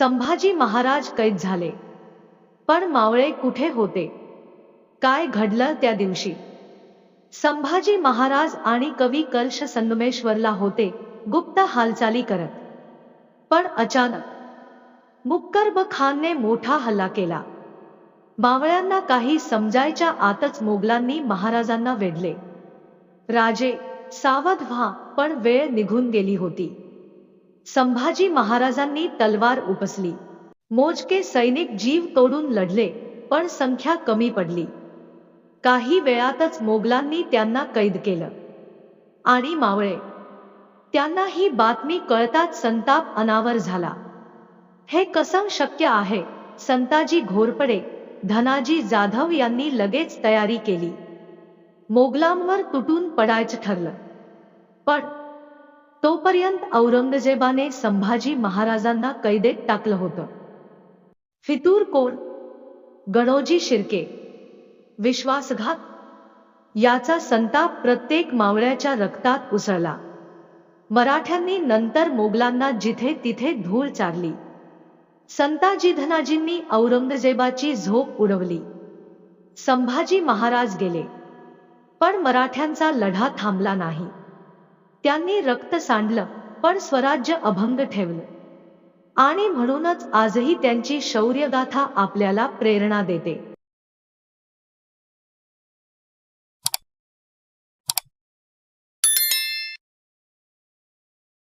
संभाजी महाराज कैद झाले. पण मावळे कुठे होते? काय घडलं त्या दिवशी? संभाजी महाराज आणि कवी कलश संगमेश्वरला होते गुप्त हालचाली करत. पण अचानक मुक्करब खानने मोठा हल्ला केला. मावळ्यांना काही समजायच्या आतच मोगलांनी महाराजांना वेढले. राजे सावध व्हा पण वेळ निघून गेली होती. संभाजी महाराजांनी तलवार उपसली. मोजके सैनिक जीव तोडून लढले पण संख्या कमी पडली. काही वेळातच मोगलांनी त्यांना कैद केलं. आणि मावळे त्यांना ही बातमी कळताच संताप अनावर झाला. हे कसं शक्य आहे? संताजी घोरपडे धनाजी जाधव यांनी लगेच तयारी केली. मोगलांवर तुटून पडायचं ठरलं. पण तोपर्यंत औरंगजेबाने संभाजी महाराजांना कैदेत टाकलं होतं. फितूर कोण? गणोजी शिर्के. विश्वासघात? याचा संताप प्रत्येक मावळ्याच्या रक्तात उसळला. मराठ्यांनी नंतर मोगलांना जिथे तिथे धूळ चारली. संताजी धनाजींनी औरंगजेबाची झोप उडवली. संभाजी महाराज गेले. पण मराठ्यांचा लढा थांबला नाही. त्यांनी रक्त सांडलं पण स्वराज्य अभंग ठेवलं. आणि म्हणूनच आजही त्यांची शौर्यगाथा आपल्याला प्रेरणा देते.